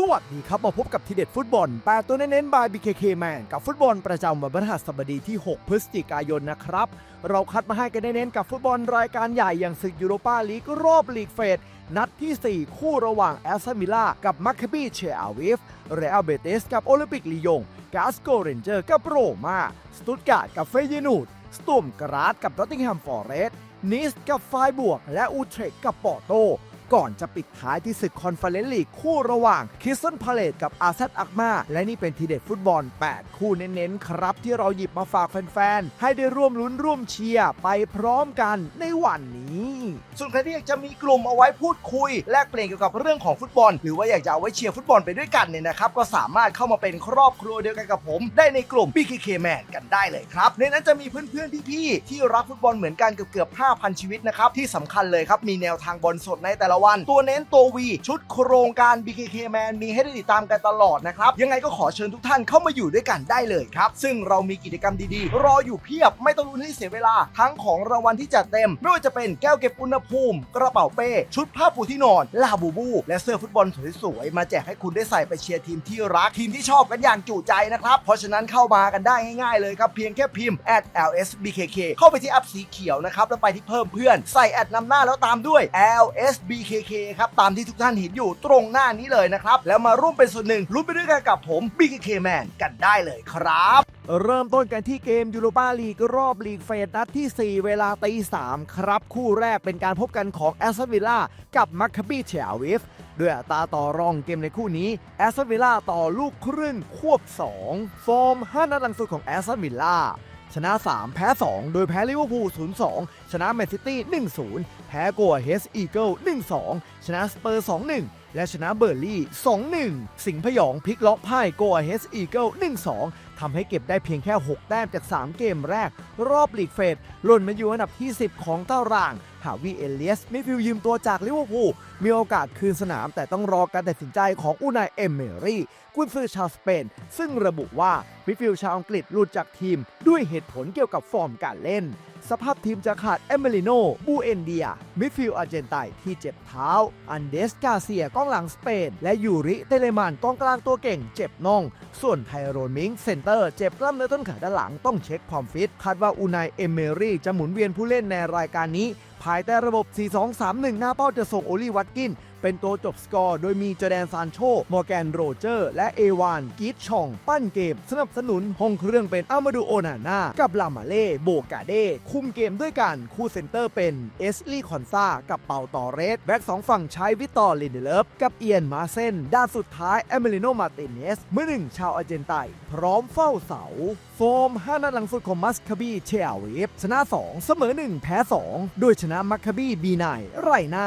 สวัสดีครับ มาพบกับทีเด็ดฟุตบอลแปดตัวเน้นๆ บาย BKK Man กับฟุตบอลประจำวันพฤหัสบดีที่ 6 พฤศจิกายนนะครับ เราคัดมาให้กันเน้นๆ กับฟุตบอลรายการใหญ่อย่างศึกยูโรปาลีกรอบลีกเฟส นัดที่ 4 คู่ระหว่างแอสตันวิลล่ากับมัคคบีเชอาวิฟเรอัลเบติสกับโอลิมปิกลียงกาสโกเรนเจอร์กับโรมาสตุตการ์ดกับเฟยนูดสตูมกราดกับนอตติงแฮมฟอร์เรสต์นิสกับไฟบวก และอูเทรกกับปอร์โต ก่อนจะปิดท้ายที่ศึกคอนเฟอเรนซ์ลีกคู่ระหว่างคิสตันพาเลตกับอาเซตอักมาและนี่เป็นทีเด็ดฟุตบอล 8 คู่เน้นๆ ครับ ที่เราหยิบมาฝากแฟนๆ ให้ได้ร่วมลุ้นร่วมเชียร์ไปพร้อมกันในวันนี้ ส่วนใครที่อยากจะมีกลุ่มเอาไว้พูดคุย แลกเปลี่ยนเกี่ยวกับเรื่องของฟุตบอล หรือว่าอยากจะเอาไว้เชียร์ฟุตบอลไปด้วยกันเนี่ยนะครับก็สามารถเข้ามาเป็นครอบครัวเดียวกันกับผม ได้ในกลุ่ม BKK Man กันได้เลยครับในนั้นจะมีเพื่อนๆพี่ๆที่รักฟุตบอลเหมือนกันเกือบๆ5,000 ชีวิตนะครับที่สำคัญเลยครับมีแนวทางบอลสดในแต่ละวัน ตัวเน้นตัววีชุดโครงการ BKK Man มีให้ได้ติดตามกันตลอดนะครับ ยังไงก็ขอเชิญทุกท่านเข้ามาอยู่ด้วยกันได้เลยครับ ซึ่งเรามีกิจกรรมดีๆ รออยู่เพียบไม่ต้องลุ้นให้เสียเวลา ทั้งของรางวัลที่จัดเต็ม ไม่ว่าจะเป็นแก้วเก็บอุณหภูมิ กระเป๋าเป้ชุดผ้าปูที่นอนลาบูบู และเสื้อฟุตบอลสวยๆมาแจกให้คุณได้ใส่ไปเชียร์ทีมที่รักทีมที่ชอบกันอย่างจุใจนะครับเพราะฉะนั้นเข้ามากันได้ง่ายๆเลยครับเพียงแค่พิมพ์ @lsbkk เข้าไปที่แอปสีเขียวนะครับแล้วไปที่เพิ่มเพื่อนใส่แอดนำหน้าแล้วตามด้วย lsbkk ครับ ตามที่ทุกท่านเห็นอยู่ตรงหน้านี้เลยนะครับ แล้วมาร่วมเป็นส่วนหนึ่งลุ้นไปด้วยกันกับผม BKK Man กันได้เลยครับ เริ่มต้นกันที่เกมยูโรปาลีกรอบลีกเฟสนัดที่ 4 เวลาตี3ครับ คู่แรกเป็นการพบกันของแอสตันวิลล่ากับมัคคาบีเชอาวิฟด้วยอัตราต่อรองเกมในคู่นี้แอสตันวิลล่าต่อลูกครึ่งควบ 2 ฟอร์ม 5 นัดหลังสุดของแอสตันวิลล่าชนะ 3 แพ้ 2 โดยแพ้ลิเวอร์พูล 0-2 ชนะแมนซิตี้ 1-0 แพ้กัวเฮสอีเกิล1-2 ชนะสเปอร์ 2-1 และชนะเบอร์ลี่ 2-1 สิงห์พยองพลิกล็อกพ่ายกัวเฮสอีเกิล1-2 ทำให้เก็บได้เพียงแค่ 6 แต้มจาก 3 เกมแรก รอบลีกเฟสหล่นมาอยู่อันดับที่ 10 ของตาราง หาวีเอเลียสมิฟิลยืมตัวจากลิเวอร์พูลมีโอกาสคืนสนามแต่ต้องรอการตัดสินใจของอูนายเอมเมรี่กุนซือชาวสเปน ซึ่งระบุว่ามิฟิลชาวอังกฤษหลุดจากทีม ด้วยเหตุผลเกี่ยวกับฟอร์มการเล่น สภาพทีมจะขาดเอเมลิโน บูเอนเดีย มิดฟิลอาร์เจนไตที่เจ็บเท้า อันเดสกาเซียกองหลังสเปน และยูริเตเลมานกองกลางตัวเก่งเจ็บน่อง ส่วนไทโรนมิงเซนเตอร์เจ็บกล้ามเนื้อต้นขาด้านหลังต้องเช็คความฟิต คาดว่าอูนายเอเมรี่จะหมุนเวียนผู้เล่นในรายการนี้ ภายใต้ระบบ 4-2-3-1 หน้าเป้าจะส่งโอลีวัตกิน เป็นตัวจบสกอร์ โดยมีจอแดนซานโช มอร์แกนโรเจอร์ และเอวานกีตชอง ปั้นเกม สนับสนุนห้องเครื่องเป็นอามาดูโอนาน่ากับลามาเล่โบกาเดคุมเกมด้วยกัน คู่เซนเตอร์เป็นเอสลีคอนซากับเปาตอเรส แบ็กสองฝั่งใช้วิตอร์ลินเดเลฟกับเอียนมาเซนด้านสุดท้ายเอเมลิโนมาติเนสมือหนึ่งชาวอาร์เจนไตพร้อมเฝ้าเสา โฟม 5 นัดหลังสุดของมัสคาบีเชียวิฟชนะ 2 เสมอ 1 แพ้ 2 โดยชนะมัคคาบีบีไนไรหน้า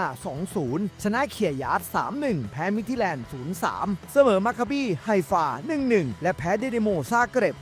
2-0 ชนะเขียยาร์ด3-1 แพ้มิทิแลนด์ 0-3 เสมอมัคคาบีไฮฟา 1-1 และแพ้เดเดโมซาเกรบ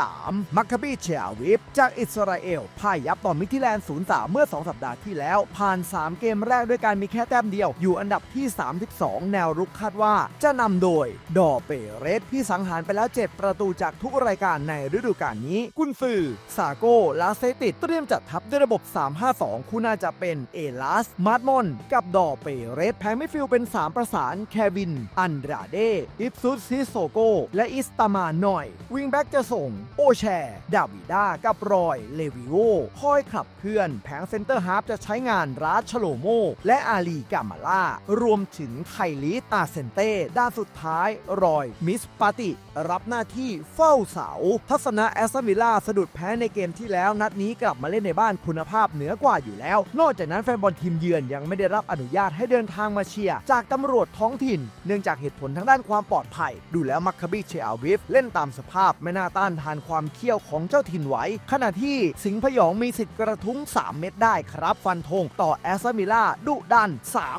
1-3 มัคคาบีเชียวิฟจากอิสราเอลพ่ายยับต่อมิทิแลนด์ 0-3 เมื่อ 2 สัปดาห์ที่แล้ว ผ่าน 3 เกมแรกด้วยการมีแค่แต้มเดียว อยู่อันดับที่ 32 แนวรุกคาดว่าจะนำโดย ดอเปเรสที่สังหารไปแล้ว 7 ประตูจากทุกรายการในฤดูกาลนี้กุนซือซาโกลาเซติดเตรียมจัดทัพด้วยระบบ 352 คู่น่าจะเป็นเอลัส มาร์มอน กับดอเปเรสแพงไม่ฟิลเป็น 3 ประสาน แควิน อันดราเด อิฟซุสซิโซโก และอิสตามาหน่อย วิงแบ็กจะส่ง โอแชร์ดาวิด้า กับรอย เลวิโอคอยขับเคลื่อน แผงเซนเตอร์ฮาร์ฟจะใช้งานราชโลโม และอาลีกามาล่ารวมถึงไคลิสอาเซนเต้ด้านสุดท้ายรอยมิสปาติ รับหน้าที่เฝ้าเสา ทัศนะแอสตันวิลล่าสะดุดแพ้ในเกมที่แล้วนัดนี้กลับมาเล่นในบ้านคุณภาพเหนือกว่าอยู่แล้ว นอกจากนั้นแฟนบอลทีมเยือนยังไม่ได้รับอนุญาตให้เดินทางมาเชียร์จากตำรวจท้องถิ่น เนื่องจากเหตุผลทางด้านความปลอดภัย ดูแล้วมัคคาบิเชอาวิฟเล่นตามสภาพไม่น่าต้านทานความเขี้ยวของเจ้าถิ่นไหวขณะที่สิงห์พยองมีสิทธิ์กระทุ้ง 3 เม็ดได้ครับ ฟันธงต่อแอสตันวิลล่าดุดัน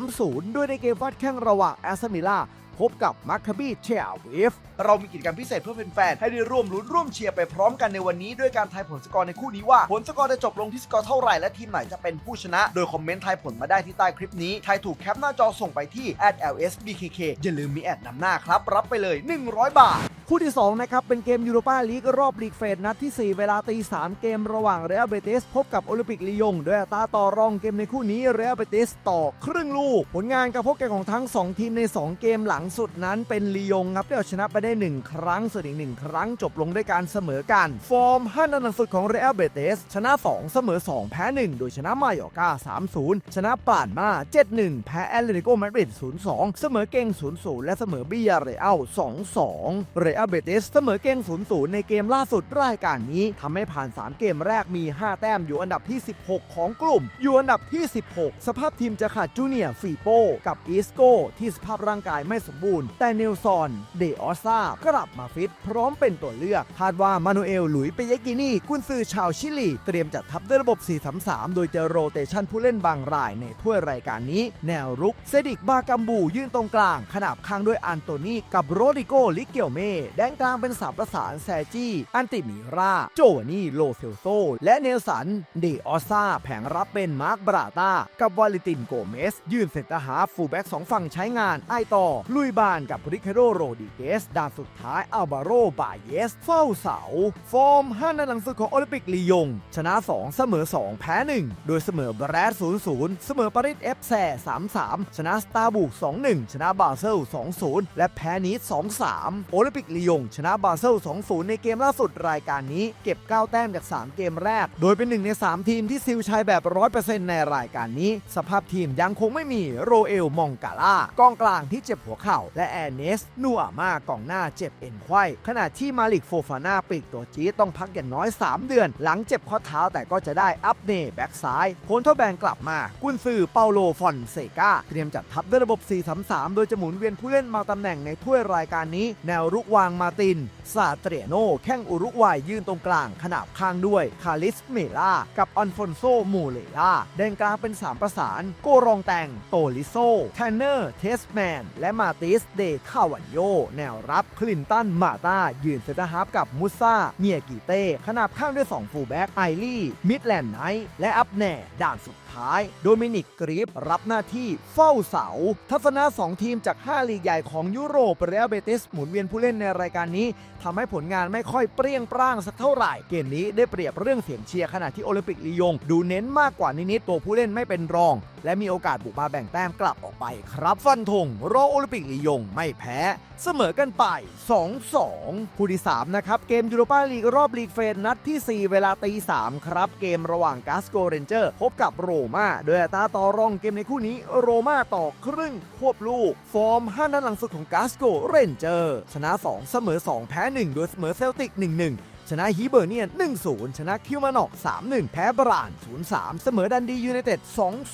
3-0 ด้วยในเกมฟาดแข่งระหว่างแอสตันวิลล่าพบกับมัคคาบีเชียวิฟ เรามีกิจกรรมพิเศษเพื่อแฟนๆให้ได้ร่วมลุ้นร่วมเชียร์ไปพร้อมกันในวันนี้ด้วยการทายผลสกอร์ในคู่นี้ว่า ผลสกอร์จะจบลงที่สกอร์เท่าไหร่และทีมไหนจะเป็นผู้ชนะ โดยคอมเมนต์ทายผลมาได้ที่ใต้คลิปนี้ทายถูกแคปหน้าจอส่งไปที่ @lsbkk อย่าลืมมีแอดนำหน้าครับ รับไปเลย 100 บาทคู่ที่ 2 นะครับ เป็นเกมยูโรปาลีกรอบลีกเฟสนัดที่ 4 เวลาตี 3 เกมระหว่างเรอัลเบติสพบกับโอลิมปิกลียงด้วยอัตราต่อรองเกมในคู่นี้เรอัลเบติสต่อครึ่งลูก ผลงานการพบกันของทั้ง 2 ทีมใน 2 เกมหลังสุดนั้นเป็นลียงครับที่เอาชนะไปได้1 ครั้งส่วนอีก1ครั้งจบลงด้วยการเสมอกัน ฟอร์ม5นัดหลังสุดของเรอัลเบติสชนะ 2 เสมอ 2 แพ้ 1 โดยชนะมาโยกา3-0 ชนะปานมา 7-1 แพ้แอตเลติโกมาดริด0-2 เสมอเก่ง 0-0 และเสมอบิยาเรอัล2-2 เรอัลเบติสเสมอเก่ง 0-0 ในเกมล่าสุดรายการนี้ทำให้ผ่าน 3 เกมแรกมี 5 แต้มอยู่อันดับที่ 16 ของกลุ่ม อยู่อันดับที่ 16 สภาพทีมจะขาดจูเนียร์ฟีโปกับอีสโกที่สภาพร่างกายไม่สมบูรณ์ แต่เนลซอน เดออซ่ากลับมาฟิต พร้อมเป็นตัวเลือก คาดว่ามานูเอล หลุยเปเยกินี่กุนซือชาวชิลี เตรียมจัดทัพด้วยระบบ 4-3-3 โดยจะโรเตชันผู้เล่นบางรายในถ้วยรายการนี้ แนวรุกเซดิกบากัมบูยืนตรงกลาง ขนาบข้างด้วยอันโตนีกับโรดิโกลิเกียวเมแดนกลางเป็นสามประสานแซจี้ อันติมิรา โจวานี่โลเซลโซ และเนลสัน เดออซ่าแผงรับเป็นมาร์คบราตากับวาลิตินโกเมส ยืนเซนเตอร์ฮาฟูลแบ็กสองฝั่งใช้งานไอต่อ ลุยบานกับริคาโดโรดิเกสดานสุดท้ายอัลบาโรบาเยส เฝ้าเสา ฟอร์ม5นัดหลังสุดของโอลิมปิกลียง ชนะ 2 เสมอ 2 แพ้ 1 โดยเสมอแบรด0-0 เสมอปารีสเอฟแซ3-3 ชนะสตาร์บุก2-1 ชนะบาเซล 2-0 และแพ้นีส2-3 โอลิมปิกลียง ชนะบาเซล 2-0 ในเกมล่าสุดรายการนี้ เก็บ 9 แต้มจาก 3 เกมแรก โดยเป็นหนึ่งใน 3 ทีมที่ซิลชัยแบบ 100%ในรายการนี้ สภาพทีมยังคงไม่มีโรเอลมองกาล่ากองกลางที่เจ็บหัวเข่าและแอนเนสนัวอามากองหน้าเจ็บเอ็นไขว้ขณะที่มาลิกโฟฟาน่าปีกตัวจี๊ดต้องพักอย่างน้อย 3 เดือน หลังเจ็บข้อเท้าแต่ก็จะได้อัปเนแบ็กซ้ายโคนเทแบงกลับมา กุนซือเปาโลฟอนเซกาเตรียมจัดทัพด้วยระบบ 4-3-3 โดยจะหมุนเวียนผู้เล่นมาตำแหน่งในถ้วยรายการนี้ แนวรุกวางมาตินซาเตรโนแข้งอุรุกวัยยืนตรงกลางขนาบข้างด้วยคาลิสเมล่ากับอันฟอนโซมูเลล่าแดนกลางเป็น 3 ประสาน โกรองแตงโตลิโซแทนเนอร์เทสแมนและมาติสเดคาวันโยแนวรับคลินตัน มาตายืนเซนเตอร์ฮาร์ฟกับมุซ่า เนียกิเต้ขนาบข้างด้วย2ฟูลแบ็กไอลี่ มิดแลนด์ไนท์ และอัปแน่ ด่านสุด ท้าย โดมินิกกรีฟรับหน้าที่เฝ้าเสา ทัศนะ 2 ทีมจาก 5 ลีกใหญ่ของยุโรปเรอัลเบติสหมุนเวียนผู้เล่นในรายการนี้ทำให้ผลงานไม่ค่อยเปรี้ยงปร้างสักเท่าไหร่ เกมนี้ได้เปรียบเรื่องเสียงเชียร์ขณะที่โอลิมปิกลียง ดูเน้นมากกว่านิดๆตัวผู้เล่นไม่เป็นรอง และมีโอกาสบุกมาแบ่งแต้มกลับออกไปครับฟันธงรอโอลิมปิกลียงไม่แพ้ เสมอกันไป 2-2คู่ที่3นะครับเกมยูโรปาลีกรอบลีกเฟสนัดที่ 4 เวลาตี3ครับเกมระหว่างกาสโกเรนเจอร์พบกับโรมาโดยอัตราต่อรองเกมในคู่นี้โรม่าต่อครึ่งควบลูก ฟอร์ม 5 นัดหลังสุดของกาสโกเรนเจอร์ชนะ 2 เสมอ 2 แพ้ 1 โดยเสมอเซลติก 1-1 ชนะฮีเบอร์เนียน 1-0 ชนะคิวมานอก 3-1 แพ้บราน 0-3 เสมอดันดียูไนเต็ด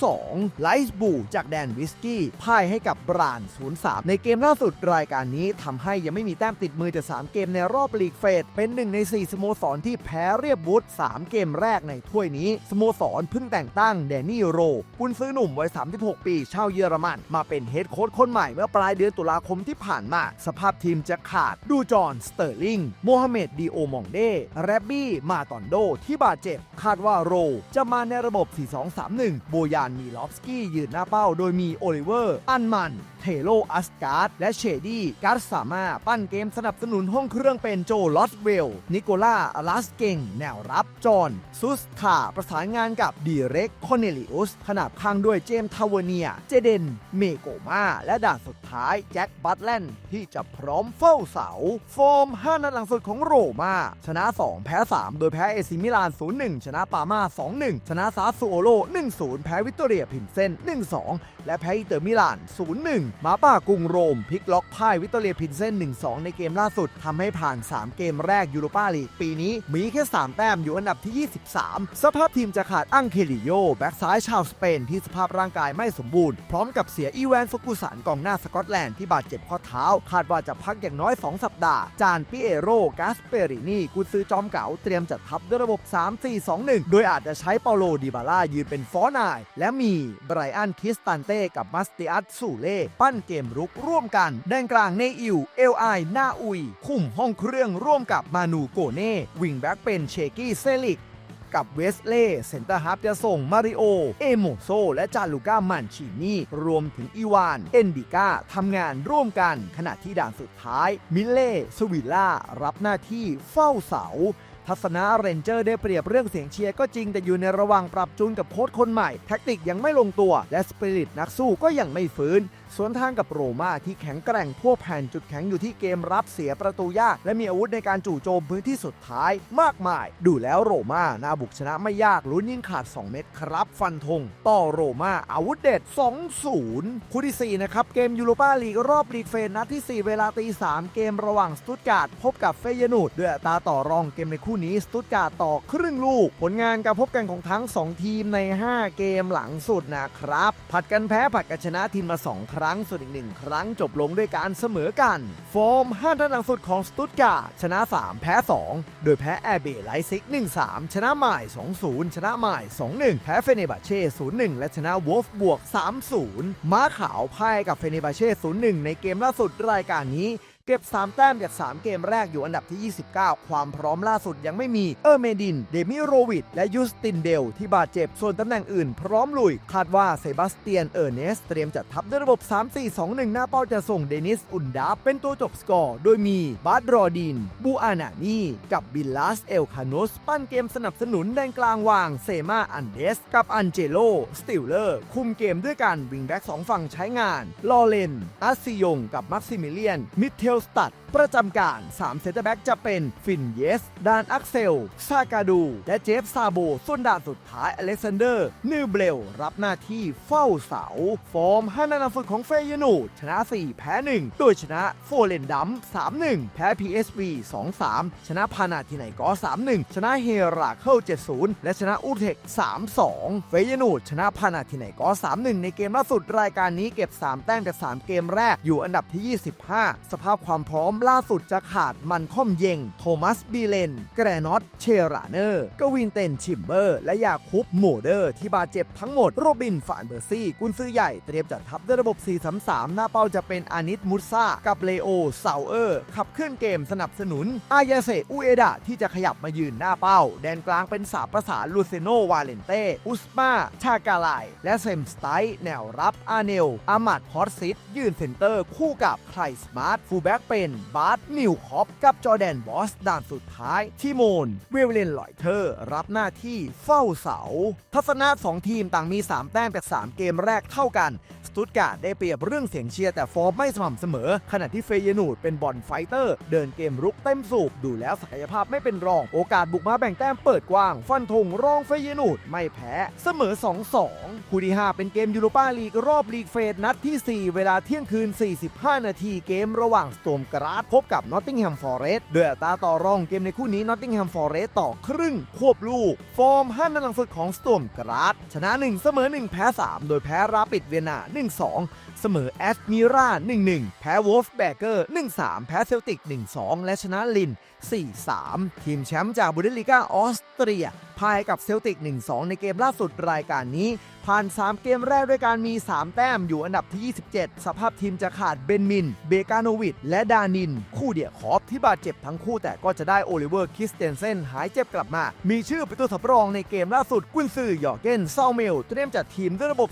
2-2 ไลส์บูจากแดนวิสกี้พ่ายให้กับบราน 0-3 ในเกมล่าสุดรายการนี้ทำให้ยังไม่มีแต้มติดมือจาก 3 เกมในรอบลีกเฟส เป็นหนึ่งใน 4 สโมสรที่แพ้เรียบบุต3เกมแรกในถ้วยนี้ สโมสรเพิ่งแต่งตั้งแดนนี่โรกุนซื้อหนุ่มวัย 36 ปี ชาวเยอรมัน มาเป็นเฮดโค้ชคนใหม่เมื่อปลายเดือนตุลาคมที่ผ่านมา สภาพทีมจะขาดดูจอห์นสเตอร์ลิงโมฮัมเหม็ดดีโอมองเดแรบบี้ มาตอนโดที่บาดเจ็บ คาดว่าโร จะมาในระบบ 4-2-3-1 โบยานมีลอฟสกี้ยืนหน้าเป้าโดยมีโอลิเวอร์ อันมัน เทโลอัสการ์ด และเชดี้การ์สามาปั้นเกมสนับสนุนห้องเครื่องเป็นโจลอสเวล นิโคล่าอลาสเกงแนวรับ จอห์นซุสคาประสานงานกับดีเร็กคอนเนลิอุสขนาบข้างด้วยเจมส์ทาวเนีย เจเดน เมโกมา และด่านสุดท้าย แจ็คบัตแลนที่จะพร้อมเฝ้าเสา ฟอร์ม 5 นัดหลังสุดของโรมาชนะ2 แพ้ 3 โดยแพ้เอซิมิลาน 0-1 ชนะปามา 2-1 ชนะซาซูโอโล 1-0 แพ้วิตเตอเรียพินเซน1-2 และแพ้อิเตอร์มิลาน 0-1 มาป้ากรุงโรมพลิกล็อกพ่ายวิตเตอเรียพินเซน1-2 ในเกมล่าสุดทำให้ผ่าน 3 เกมแรกยูโรปาลีกปีนี้ มีแค่ 3 แต้มอยู่อันดับที่ 23 สภาพทีมจะขาดอังเคลิโย แบ็กซ้ายชาวสเปนที่สภาพร่างกายไม่สมบูรณ์ พร้อมกับเสียอีแวนฟุกุสันกองหน้าสกอตแลนด์ที่บาดเจ็บข้อเท้า คาดว่าจะพักอย่างน้อย 2 สัปดาห์ จานปิเอโรกาสเปรินีกุนซือจอมเก๋าเตรียมจัดทัพด้วยระบบ 3-4-2-1 โดยอาจจะใช้เปาโลดิบาล่ายืนเป็นฟอร์นาย และมีไบรอันคิสตันเต้กับมัสติอัสสูเล่ปั้นเกมรุกร่วมกันแดนกลางเนอิว เอลไอหน้าอุย คุมห้องเครื่องร่วมกับมานูโกเน่วิงแบ็กเป็นเชกี้เซลิก กับเวสเล่เซนเตอร์ฮับจะส่งมาริโอ เอโมโซ และจาลูก้ามันชินีรวมถึงอีวาน เอนดิก้าทำงานร่วมกัน ขณะที่ด่านสุดท้าย มิเล่สวิลล่า รับหน้าที่เฝ้าเสาทัศนะเรนเจอร์ได้เปรียบเรื่องเสียงเชียร์ก็จริงแต่อยู่ในระหว่างปรับจูนกับโค้ชคนใหม่ แท็กติกยังไม่ลงตัว และสปิริตนักสู้ก็ยังไม่ฟื้นสวนทางกับโรม่าที่แข็งแกร่งทั่วแผ่นจุดแข็งอยู่ที่เกมรับเสียประตูยาก และมีอาวุธในการจู่โจมพื้นที่สุดท้ายมากมาย ดูแล้วโรม่าน่าบุกชนะไม่ยากลุ้นยิ่งขาด 2 เม็ดครับ ฟันธงต่อโรม่าอาวุธเด็ด 2-0 คู่ที่ 4 นะครับ เกมยูโรปาลีกรอบลีกเฟนนัดที่ 4 เวลาตี 3 เกมระหว่างสตุตการ์ดพบกับเฟยนูดด้วยตาต่อรองเกมในคู่นี้สตุตการ์ดต่อครึ่งลูก ผลงานการพบกันของทั้ง 2 ทีมใน 5 เกมหลังสุดนะครับผัดกันแพ้ผัดกันชนะทีมมา2ครั้งั้งส่วนอีกหนึ่งครั้งจบลงด้วยการเสมอกันฟอร์ม5นัดหลังสุดของสตุตการ์ดชนะ 3 แพ้ 2 โดยแพ้แอร์เบไลซิก 1-3 ชนะหมาย2-0 ชนะหมาย2-1 แพ้เฟเนบาเช่ 0-1 และชนะวอลฟบวก 3-0 ม้าขาวพ่ายกับเฟเนบาเช่ 0-1 ในเกมล่าสุดรายการนี้ เก็บ 3 แต้มจาก 3 เกมแรกอยู่อันดับที่ 29 ความพร้อมล่าสุดยังไม่มี เออร์เมดิน เดมิโรวิดและยูสตินเดล ที่บาดเจ็บ ส่วนตำแหน่งอื่นพร้อมลุย คาดว่าเซบาสเตียน เออร์เนส เตรียมจัดทัพด้วยระบบ 3-4-2-1 หน้าเป้าจะส่งเดนิส อุนดาเป็นตัวจบสกอร์ โดยมีบาร์ดรอดิน บูอานานีกับบิลลาส เอลคานุส ปั้นเกมสนับสนุนแดนกลางวางเซมาอันเดส กับอันเจโล สติลเลอร์ คุมเกมด้วยกันวิงแบ็กสองฝั่งใช้งาน ลอเลนอาซิยง กับมักซิมิเลียน มิเทลสตัดประจำการ 3 เซนเตอร์แบ็กจะเป็นฟินเยส ดานอักเซล ซากาดู และเจฟซาโบ ส่วนด่านสุดท้ายอเล็กซานเดอร์ นิวเบล รับหน้าที่เฝ้าเสา ฟอร์ม5นัดหลังสุดของเฟยนู ชนะ 4 แพ้ 1 โดยชนะโฟเลนดัม 3-1 แพ้ PSV 2-3 ชนะพานาทิไนกอ3-1 ชนะเฮราเคิล70 และชนะอูเทค3-2 เฟยนู ชนะพานาทิไนกอ3-1 ในเกมล่าสุดรายการนี้เก็บ 3 แต้มจาก 3 เกมแรกอยู่อันดับที่ 25 สภาพความพร้อมล่าสุดจะขาดมันคอมเยง โทมัสบีเลน แกรนอตเชราเนอร์ กวินเตนชิมเบอร์ และยาคุปโมเดอร์ ที่บาดเจ็บทั้งหมด โรบินฟานเบอร์ซี่ กุนซื้อใหญ่เตรียมจัดทัพด้วยระบบ 4-3-3 หน้าเป้าจะเป็นอานิตมุตซากับเลโอเซาเออร์ ขับเคลื่อนเกมสนับสนุน อายาเซอุเอดะที่จะขยับมายืนหน้าเป้า แดนกลางเป็นสามประสานลูเซโนวาเลนเต้อุสมาชากาไลและเซมสไตน์แนวรับอาเนลอามัดฮอตซิตยืนเซนเตอร์คู่กับไคลสมาร์ทฟูลแบ็กเป็นบาร์ตนิวคอปกับจอแดนบอสด่านสุดท้าย ที่โมน เวลเลนลอยเทอร์ รับหน้าที่เฝ้าเสา ทัศนะ2ทีมต่างมี 3 แต้มจาก 3 เกมแรกเท่ากัน สตุตการ์ดได้เปรียบเรื่องเสียงเชียร์แต่ฟอร์มไม่สม่ำเสมอ ขณะที่เฟยนูดเป็นบอลไฟเตอร์ เดินเกมรุกเต็มสูบดูแล้วศักยภาพไม่เป็นรอง โอกาสบุกมาแบ่งแต้มเปิดกว้าง ฟันธงรองเฟยนูดไม่แพ้เสมอ 2-2 คู่ที่ 5 เป็นเกมยูโรปาลีกรอบลีกเฟสนัดที่ 4 เวลาเที่ยงคืน 45 นาทีเกมระหว่างสโตมกราดพบกับนอตติงแฮมฟอร์เรสต์โดยอัตราต่อรองเกมในคู่นี้นอตติงแฮมฟอร์เรสต์ต่อครึ่ง ควบลูก ฟอร์ม5นัดหลังสุดของสโตมกราดชนะ 1 เสมอ 1 แพ้ 3 โดยแพ้ราปิดเวียนนา1-2 เสมอแอสมิรา 1-1 แพ้วอลฟแบเกอร์ 1-3 แพ้เซลติก 1-2 และชนะลิน 4-3 ทีมแชมป์จากบุนเดสลีกาออสเตรีย พ่ายกับเซลติก 1-2 ในเกมล่าสุดรายการนี้ ผ่าน 3 เกมแรกด้วยการมี 3 แต้มอยู่อันดับที่ 27 สภาพทีมจะขาดเบนมิน เบกาโนวิดและดานิน คู่เดียคอฟที่บาดเจ็บทั้งคู่แต่ก็จะได้โอลิเวอร์คิสเตนเซนหายเจ็บกลับมา มีชื่อเป็นตัวสำรองในเกมล่าสุดกุนซือยอร์เกนเซาเมลเตรียมจัดทีมด้วยระบบ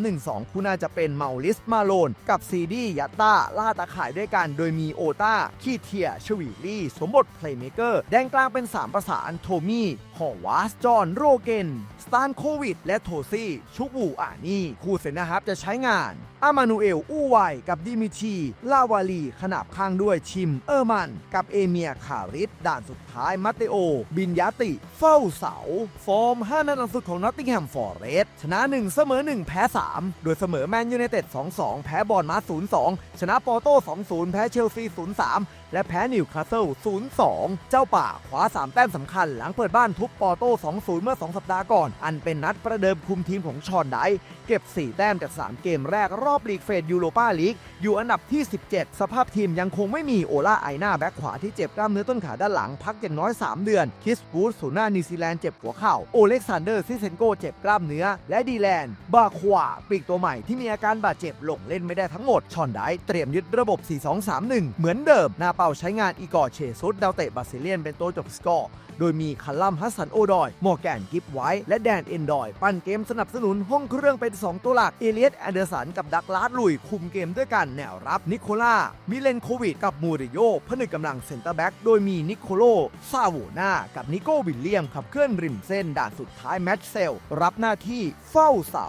4-3-1-2 คู่น่าจะเป็นเมาลิสมาโลน กับซีดียัตตาล่าตาข่ายด้วยกัน โดยมีโอตาคีเทียชวีลี่สมบทเพลย์เมเกอร์แดนกลางเป็น 3 ประสานโทมี่ฮอวาสจอห์นโรเกน ตานโควิด และโทซี่ชุกวูอานี่ คู่เซนนะครับจะใช้งานอามานูเอลอู้ไวกับดิมิที ลาวาลี ขนาบข้างด้วยชิมเออร์มัน กับเอเมียคาริสด่านสุดท้ายมัตเตโอ บินยาติ เฝ้าเสา ฟอร์ม 5 นัดหลังสุดของนอตติงแฮมฟอร์เรสชนะ 1 เสมอ 1 แพ้ 3 โดยเสมอแมนยูไนเต็ด 2-2 แพ้บอลมา 0-2 ชนะปอร์โต้ 2-0 แพ้เชลซี 0-3 และแพ้นิวคาสเซิล 0-2 เจ้าป่าคว้า 3 แต้มสำคัญหลังเปิดบ้านทุบปอร์โต้ 2-0 เมื่อ 2 สัปดาห์ก่อนอันเป็นนัดประเดิมคุมทีมของชอนไดเก็บ 4 แต้มจาก 3 เกมแรกรอบลีกเฟดยูโรปาลีก อยู่อันดับที่ 17 สภาพทีมยังคงไม่มีโอล่าไอนาแบ็คขวาที่เจ็บกล้ามเนื้อต้นขาด้านหลังพักอย่างน้อย 3 เดือน คิสบูธศูนย์หน้านิวซีแลนด์เจ็บหัวเข่า โอเล็กซานเดอร์ซิเซนโกเจ็บกล้ามเนื้อ และดีแลนด์บาควาปีกตัวใหม่ที่มีอาการบาดเจ็บลงเล่นไม่ได้ทั้งหมด ชอนไดเตรียมยึดระบบ 4-2-3-1 เหมือนเดิม หน้าเป้าใช้งานอีกอร์เชซุสดาวเตะบราซิเลียนเป็นตัวจบสกอร์ โดยมีคัลลัมฮัสสันโอดอยมอร์แกนกิฟไวท์และแดนเอนดอย ปั้นเกมสนับสนุนห้องเครื่องเป็น 2 ตัวหลัก เอเลียสแอนเดอร์สันกับดักลาสลุยคุมเกมด้วยกันแนวรับนิโคล่ามิเลนโควิดกับมูริโยผนึกกำลังเซนเตอร์แบ็กโดยมีนิโคโลซาโวนากับนิโกวิลเลียมขับเคลื่อนริมเส้นด่านสุดท้ายแมตช์เซลรับหน้าที่เฝ้าเสา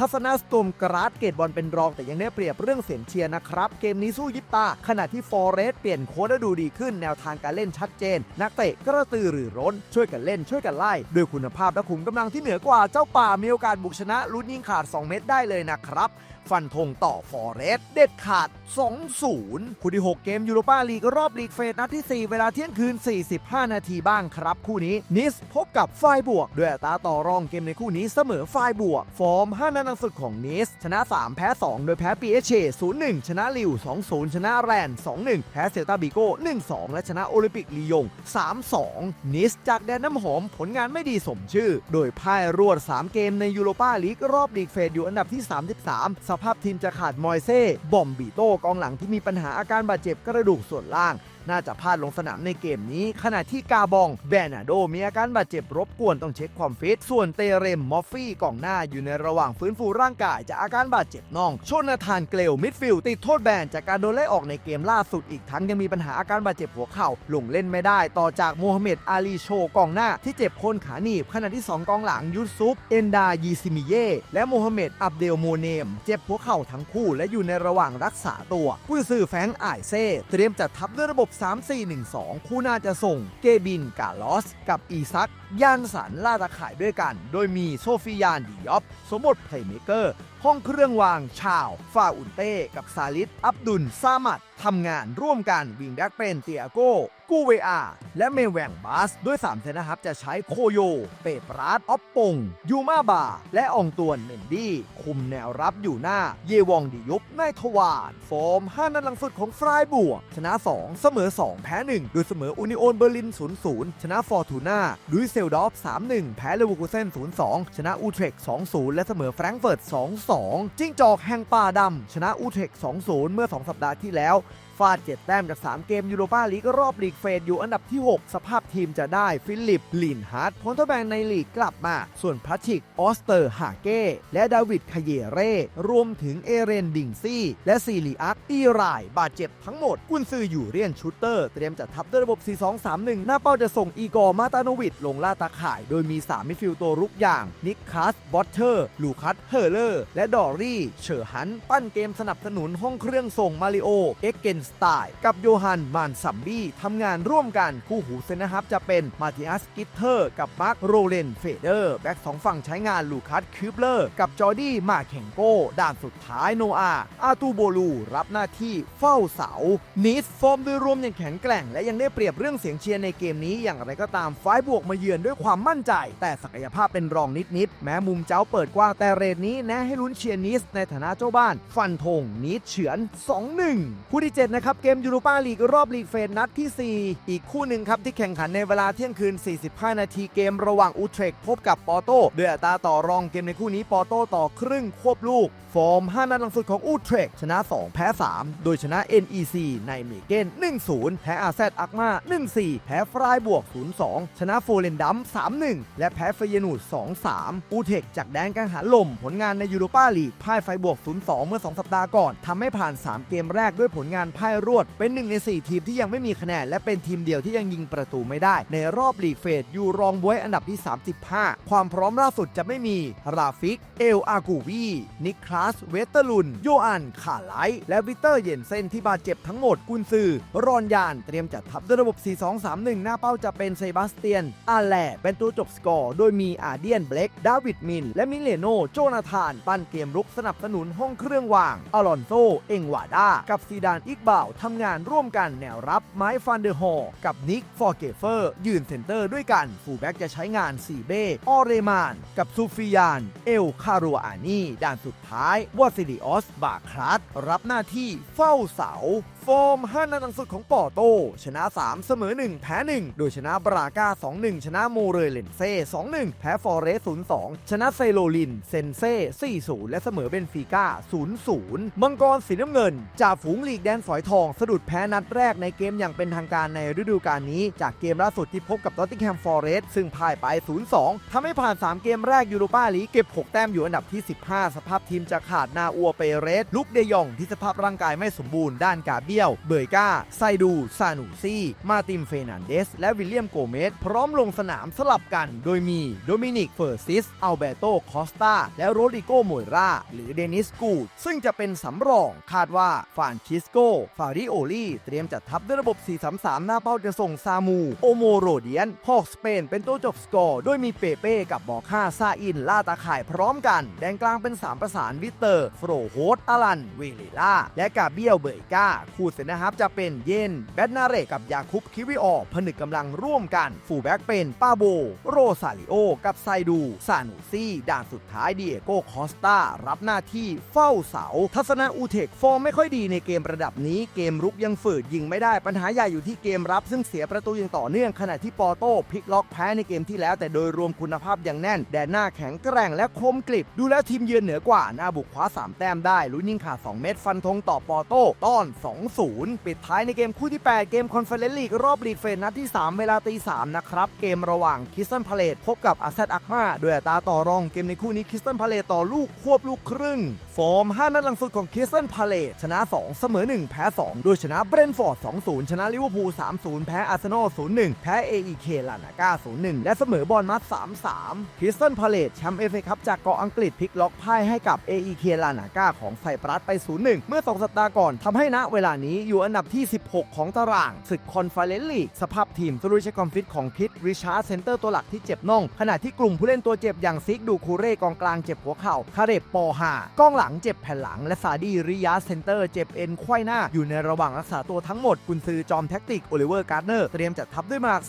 ทัศนาสตูมกราดเกตบอลเป็นรองแต่ยังได้เปรียบเรื่องเสียงเชียร์นะครับ เกมนี้สู้ยิบตา ขณะที่ฟอเรสเปลี่ยนโค้ดและดูดีขึ้นแนวทางการเล่นชัดเจน นักเตะกระตือรือร้น ช่วยกันเล่นช่วยกันไล่ ด้วยคุณภาพและขุมกำลังที่เหนือกว่าเจ้าป่ามีโอกาสบุกชนะลุ้นยิงขาด 2 เม็ดได้เลยนะครับ ฟันธงต่อฟอเรสเด็ดขาด 2-0 คู่ที่ 6 เกมยูโรปาลีกรอบลีกเฟสนัดที่ 4 เวลาเที่ยงคืน 45 นาทีบ้างครับ คู่นี้นิสพบกับไฟบวก ด้วยอัตราต่อรองเกมในคู่นี้เสมอไฟบวก ฟอร์ม 5นัดหลังสุดของนิส ชนะ 3 แพ้ 2 โดยแพ้ปีเอชเช0-1 ชนะลิว 2-0 ชนะแรน 2-1 แพ้เซลตาบิโก้ 1-2 และชนะโอลิมปิกลียง 3-2 นิสจากแดนน้ำหอมผลงานไม่ดีสมชื่อ โดยพ่ายรวด 3 เกมในยูโรปาลีกรอบลีกเฟสอยู่อันดับที่ 33ภาพทีมจะขาดมอยเซ่บอมบีโต้กองหลังที่มีปัญหาอาการบาดเจ็บกระดูกส่วนล่าง น่าจะพลาดลงสนามในเกมนี้ ขณะที่กาบองแบนาโดมีอาการบาดเจ็บรบกวนต้องเช็คความฟิต ส่วนเตเรมมอฟฟี่กองหน้าอยู่ในระหว่างฟื้นฟูร่างกายจากอาการบาดเจ็บน่องโชนาธานเกลวมิดฟิลด์ติดโทษแบนจากการโดนไล่ออกในเกมล่าสุดอีกทั้งยังมีปัญหาอาการบาดเจ็บหัวเข่าลงเล่นไม่ได้ ต่อจากโมฮัมเหม็ดอาลีโชกองหน้าที่เจ็บโคนขาหนีบขณะที่ 2 กองหลังยุสซุปเอนดายีซิมิเย่และโมฮัมเหม็ดอับเดลโมเนม เจ็บหัวเข่าทั้งคู่และอยู่ในระหว่างรักษาตัวผู้สื่อแฟงค์ไอเซ่เตรียมจัดทัพด้วยระบบ3-4-1-2 คู่น่าจะส่งเกบินกาลอส กับอีซักยานสันล่าตะข่ายด้วยกัน โดยมีโซฟิยานดิยอปสมบทเพลย์เมเกอร์ห้องเครื่องวางชาว ฟาอุนเต้ กับซาลิดอับดุลซามัดทำงานร่วมกันวิงแบ็กเป็นเตียโก กูเวอา และเมแวงบาส ด้วย3เซนนะครับ จะใช้โคโย เปปรัสออปปง ยูมาบา และอองตวนเมนดี้ คุมแนวรับอยู่หน้า เยวองดิยุบนายทวารฟอร์ม 5 นัดหลังสุดของฟรายบวก ชนะ 2 เสมอ 2 แพ้ 1 โดยเสมออุนิโอนเบอร์ลิน 0-0 ชนะฟอร์ตูน่าลุยเซลดอฟ 3-1 แพ้เลเวอร์คูเซน 0-2 ชนะอูเทรก2-0 และเสมอแฟรงก์เฟิร์ต 2-2 จิ้งจอกแห่งป่าดำชนะอูเทรก2-0 เมื่อ 2 สัปดาห์ที่แล้ว ฟาด 7 แต้มจาก 3 เกมยูโรปาลีกรอบลีกเฟสอยู่อันดับที่ 6 สภาพทีมจะได้ฟิลิป ลินฮาร์ดพ้นทดแบนในลีกกลับมา ส่วนพลัชิก ออสเตอร์ ฮาเก้ และดาวิดคาเยเร่ รวมถึงเอเรน ดิงซี่ และซีรีอักอีราย บาดเจ็บทั้งหมด กุนซืออยู่เรียนชูเตอร์ เตรียมจัดทัพด้วยระบบ 4-2-3-1 หน้าเป้าจะส่งอีกอร์มาตาโนวิดลงล่าตาข่าย โดยมี 3 มิดฟิลด์ตัวรุกอย่าง นิคคัส บอตเทอร์ ลูคัส เฮอร์เลอร์ และดอรี่เฉอหัน ปั้นเกมสนับสนุนห้องเครื่องส่งมาริโอ เอ็กเกนสไตล์กับโยฮันมานซัมบี้ทำงานร่วมกันคู่หูเซนนะครับ จะเป็นมาติอัสกิตเทอร์กับมาร์คโรเลนเฟเดอร์แบ็กสองฝั่งใช้งานลูคัสคิวเบอร์กับจอร์ดี้มาเข่งโก้ ด้านสุดท้ายโนอา อาตูโบลู รับหน้าที่เฝ้าเสานิสฟอร์มโดยรวมย่างแข็งแกร่ง และยังได้เปรียบเรื่องเสียงเชียร์ในเกมนี้อย่างไรก็ตามฝ่ายบวกมาเยือนด้วยความมั่นใจ แต่ศักยภาพเป็นรองนิดๆแม้มุมเจ้าเปิดกว้างแต่เรทนี้แนะให้ลุ้นเชียร์นิสในฐานะเจ้าบ้าน ฟันธงนิสเฉือน 2-1คู่ที่7นะครับ เกมยูโรปาลีกรอบลีกเฟสนัดที่ 4 อีกคู่หนึ่งครับ ที่แข่งขันในเวลาเที่ยงคืน 45 นาทีเกมระหว่างอูเทรกพบกับปอโต้ด้วยอัตราต่อรองเกมในคู่นี้ปอโต้ต่อครึ่งควบลูก ฟอร์ม 5 นัดหลังสุดของอูเทรกชนะ 2 แพ้ 3 โดยชนะ NEC ในเมเกน 1-0 แพ้อาแซดอักมา1-4 แพ้ฟรายบวก 0-2 ชนะโฟเลนดัม 3-1 และแพ้เฟยนูด 2-3 อูเทคจากแดนกังหันลม ผลงานในยูโรปาลีกพ่ายไฟบวก 0-2 เมื่อ 2 สัปดาห์ก่อนทำให้ผ่าน 3 เกมแรกด้วยผลงานพ่ายรวด เป็นหนึ่งใน 4 ทีมที่ยังไม่มีคะแนน และเป็นทีมเดียวที่ยังยิงประตูไม่ได้ ในรอบลีกเฟสอยู่รองบวยอันดับที่ 35 ความพร้อมล่าสุดจะไม่มี ราฟิก เอลอากูวี นิคลาส เวสเตอร์ลุน โยอัน ขาไลท์และวิเตอร์เยนเซนที่บาดเจ็บทั้งหมดกุนซือ รอนยานเตรียมจัดทัพด้วยระบบ 4-2-3-1 หน้าเป้าจะเป็นเซบาสเตียน อาแลเป็นตัวจบสกอร์ โดยมีอาเดียนเบลกดาวิดมิน และมิเลโน โจนาธาน ปั้นเกมรุกสนับสนุนห้องเครื่องวาง อลอนโซ เอ็งวาดา กับซีดาน อิกบาวทำงานร่วมกันแนวรับไม้ฟันเดอร์ฮอร์กับนิกฟอร์เกเฟอร์ยืนเซนเตอร์ด้วยกันฟูลแบ็กจะใช้งานซีเบ้ออเรมาน กับซูฟิยาน เอลคารัวอานีด้านสุดท้ายวอซิลิออสบาครัสรับหน้าที่เฝ้าเสา ฟอร์ม5นัดหลังสุดของปอโต ชนะ 3 เสมอ 1 แพ้ 1 โดยชนะบราก้า 2-1 ชนะโมเรเลนเซ่ 2-1 แพ้ฟอเรส 0-2 ชนะเซโลลิน เซนเซ่ 4-0 และเสมอเบนฟิก้า 0-0 มังกรสีน้ำเงินจ่าฝูงลีกแดนฝอยทองสะดุดแพ้นัดแรกในเกมอย่างเป็นทางการในฤดูกาลนี้ จากเกมล่าสุดที่พบกับ Nottingham Forest ซึ่งพ่ายไป 0-2 ทำให้ผ่าน 3 เกมแรกยูโรปาลีกเก็บ 6 แต้มอยู่อันดับที่ 15 สภาพทีมจะขาดนาอัวเปเรส ลุกเดยองที่สภาพร่างกายไม่สมบูรณ์ด้านกาเบียลเบยกาไซดู ซานูซี่ มาติมเฟนันเดส และวิลเลียมโกเมส พร้อมลงสนามสลับกันโดยมีโดมินิกเฟอร์ซิสอัลเบโตคอสตาและโรดิโกโมยราหรือเดนิสกูดซึ่งจะเป็นสำรองคาดว่าฟานชิสโกฟาริโอลีเตรียมจัดทัพด้วยระบบ 4-3-3 หน้าเป้าจะส่งซามู โอโมโรเดียนพอกสเปน เป็นตัวจบสกอร์โดยมีเปเป้กับบอกค่าซาอิน ล่าตาข่ายพร้อมกัน แดนกลางเป็น 3 ประสานวิเตอร์ โฟรโฮสอลัน เวเลล่า และกาเบียลเบยกาคู่เซนนะครับจะเป็นเยนแบดนาเรกับยาคุปคิวิออผนึกกำลังร่วมกัน ฟูแบ็กเป็นปาโบ โรซาริโอ กับไซดูซานูซี่ด่านสุดท้ายดีเอโกคอสตารับหน้าที่เฝ้าเสา ทัศนะอูเทคฟอร์มไม่ค่อยดีในเกมระดับนี้เกมรุกยังฝืดยิงไม่ได้ปัญหาใหญ่อยู่ที่เกมรับ ซึ่งเสียประตูอย่างต่อเนื่องขณะที่ปอโต้พลิกล็อกแพ้ในเกมที่แล้ว แต่โดยรวมคุณภาพยังแน่น แดนหน้าแข็งแกร่งและคมกริบ ดูแล้วทีมเยือนเหนือกว่าหน้าบุกคว้า 3 แต้มได้ลุ้นยิงขาด2เม็ดฟันธงต่อปอโต้ต้อน 2-0 ปิดท้ายในเกมคู่ที่ 8 เกมคอนเฟอเรนซ์ลีกรอบลีกเฟสนัดที่ 3 เวลาตี3นะครับเกมระหว่างคิสตันพาเลตพบกับอาเซตอักมาโดยอัตราต่อรองเกมในคู่นี้คิสตันพาเลตต่อลูกควบลูกครึ่ง ฟอร์ม 5 นัดหลังสุดของคิสตันพาเลตชนะ 2 เสมอ 1 แพ้ 2 โดยชนะเบรนฟอร์ด 2-0 ชนะลิเวอร์พูล 3-0 แพ้อาร์เซนอล 0-1 แพ้ AEK ลานาก้า 0-1 และเสมอบอลมัด 3-3 คริสตันพาเลตแชมป์เอฟเอคัพจากเกาะอังกฤษพลิกล็อกพ่ายให้กับ AEK ลานาก้าของไซปรัสไป 0-1 เมื่อ 2 สัปดาห์ก่อนทำให้ณเวลานี้อยู่อันดับที่ 16 ของตารางศึกคอนเฟอเรนซ์ลีกสภาพทีมตุรุชความฟิตของคิดริชาร์ดเซนเตอร์ตัวหลักที่เจ็บน่องขณะที่กลุ่มผู้เล่นตัวเจ็บอย่างซิกดูคูเร่กองกลางเจ็บหัวเข่าคาเรบปอฮากองหลังังเจ็บแผ่นหลัง และซาดีริยาเซนเตอร์เจ็บเอ็นไขว้หน้าอยู่ในระหว่างรักษาตัวทั้งหมดกุนซือจอมแท็กติกโอลิเวอร์การ์เนอร์เตรียมจัดทัพด้วยมาก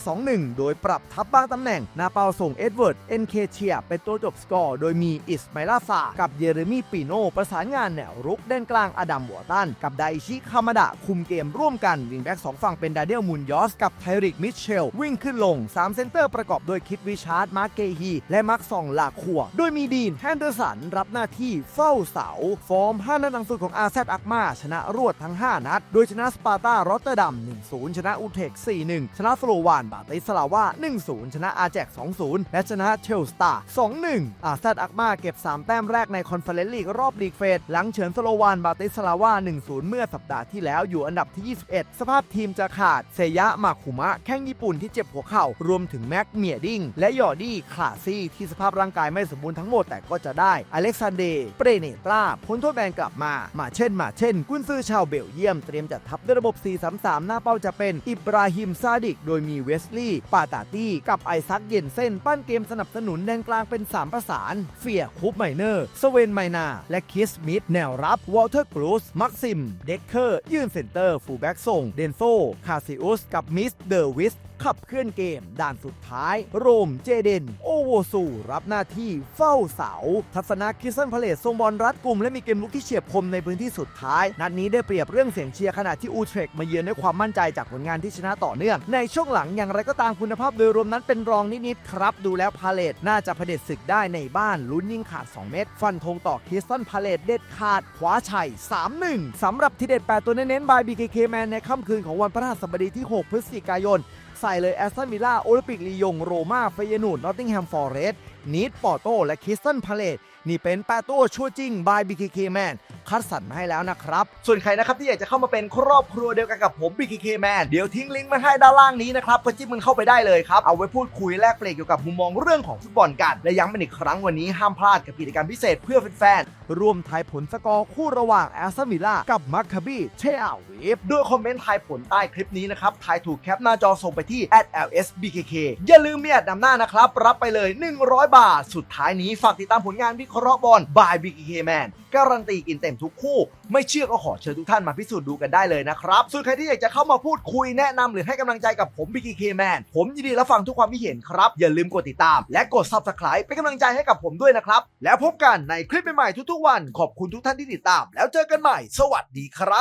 3-4-2-1 โดยปรับทัพบางตำแหน่งนาเปาส่งเอ็ดเวิร์ดเอ็นเคเชียเป็นตัวจบสกอร์ โดยมีอิสไมลาซากับเยเรมีปีโนประสานงานแนวรุกด้านกลางอดัมหัวตันกับไดชิคามาดะคุมเกมร่วมกันวิงแบ็กสองฝั่งเป็นดาเดียลมุนยอสกับไทริกมิเชล วิ่งขึ้นลง 3 เซนเตอร์ประกอบโดยคิดวิชาร์ดมาร์เกฮีและมาร์คซองลาคัว โดยมีดีนแฮนเดอร์สันรับหน้าที่เฝ้าเสา ฟอร์ม 5 นัดหลังสุดของอาเซตอักมา ชนะรวดทั้ง 5 นัด โดยชนะสปาร์ตารอตเตอร์ดัม 1-0 ชนะอูเทค4-1 ชนะสโลวาน บาติสลาวา 1-0 ชนะอาแจก 2-0 และชนะเชลสตาร์2-1 อาเซตอักมาเก็บ 3 แต้มแรกในคอนเฟอเรนซ์ลีกรอบลีกเฟสหลังเฉินสโลวาน บาติสลาวา 1-0 เมื่อสัปดาห์ที่แล้วอยู่อันดับที่ 21 สภาพทีมจะขาด เซยะมาคุมะ แข้งญี่ปุ่นที่เจ็บหัวเข่ารวมถึงแม็กเมียดิงและยอร์ดี้คลาซี่ที่สภาพร่างกายไม่สมบูรณ์ทั้งหมดแต่ก็จะได้อเล็กซานเดร์เรเนตราพ้นโทษแบนกลับมา มาเช่น มาเช่น กุนซือชาวเบลเยียมเตรียมจัดทัพด้วยระบบ 4-3-3 หน้าเป้าจะเป็น อิบราฮิมซาดิก โดยมีเวสลีย์ปาตาตี้ กับไอซักเย็นเซนปั้นเกมสนับสนุนแดนกลางเป็น 3 ประสาน เฟียคูปไมเนอร์ สเวนไมนา และคิสมิธแนวรับ วอลเทอร์กรูส มักซิม เด็กเคอร์ ยื่นเซนเตอร์ ฟูลแบ็กส่ง เดนโซ คาซิอุส กับมิส เดอร์วิส ขับเคลื่อนเกม ด่านสุดท้าย โรมเจเดน โอโวซูรับหน้าที่เฝ้าเสา ทัศนะคิสซันพาเลตทรงบอลรัดกลุ่มและมีเกมลุกที่เฉียบคมในพื้นที่สุดท้าย นัดนี้ได้เปรียบเรื่องเสียงเชียร์ขณะที่อูเทรกมาเยือนด้วยความมั่นใจจากผลงานที่ชนะต่อเนื่อง ในช่วงหลังอย่างไรก็ตามคุณภาพโดยรวมนั้นเป็นรองนิดๆครับ ดูแล้วพาเลตน่าจะเผด็จศึกได้ในบ้านลุ้นยิงขาด 2 เม็ดฟันธงต่อคิสตันพาเลตเด็ดขาดคว้าชัย 3-1สำหรับทีเด็ดแปดตัวเน้นๆบาย BKK Man ในค่ำคืนของวันพฤหัสบดีที่ 6 พฤศจิกายน ใส่เลยแอสตันวิลล่าโอลิมปิกลียงโรมาเฟยนูดนอตติงแฮมฟอร์เรสต์นีดปอร์โตและคิสตันพาเลต นี่เป็นแปดตัวชั่วจริงบาย BKK Man คัดสรรมาให้แล้วนะครับ ส่วนใครนะครับที่อยากจะเข้ามาเป็นครอบครัวเดียวกันกับผม BKK Man เดี๋ยวทิ้งลิงก์มาให้ด้านล่างนี้นะครับก็จิ้มมันเข้าไปได้เลยครับ เอาไว้พูดคุยแลกเปลี่ยนเกี่ยวกับมุมมองเรื่องของฟุตบอลกัน และย้ำเป็นอีกครั้งวันนี้ห้ามพลาดกับกิจกรรมพิเศษเพื่อแฟนๆ ร่วมทายผลสกอร์คู่ระหว่างแอสตันวิลล่ากับมัคคาบีเชอาวีฟด้วยคอมเมนต์ทายผลใต้คลิปนี้นะครับทายถูกแคปหน้าจอส่งไปที่ @lsbkk อย่าลืมเมียดนำหน้านะครับรับไปเลย 100 บาท สุดท้ายนี้ฝากติดตามผลงานวิเคราะห์บอลบายบิ๊กเฮมนการันตีกินเต็มทุกคู่ ไม่เชื่อก็ขอเชิญทุกท่านมาพิสูจน์ดูกันได้เลยนะครับ ส่วนใครที่อยากจะเข้ามาพูดคุยแนะนำหรือให้กำลังใจกับผม BKK Man ผมยินดีรับฟังทุกความคิดเห็นครับ อย่าลืมกดติดตาม และกด Subscribe เป็นกำลังใจให้กับผมด้วยนะครับ แล้วพบกันในคลิปใหม่ๆทุกๆวัน ขอบคุณทุกท่านที่ติดตาม แล้วเจอกันใหม่ สวัสดีครับ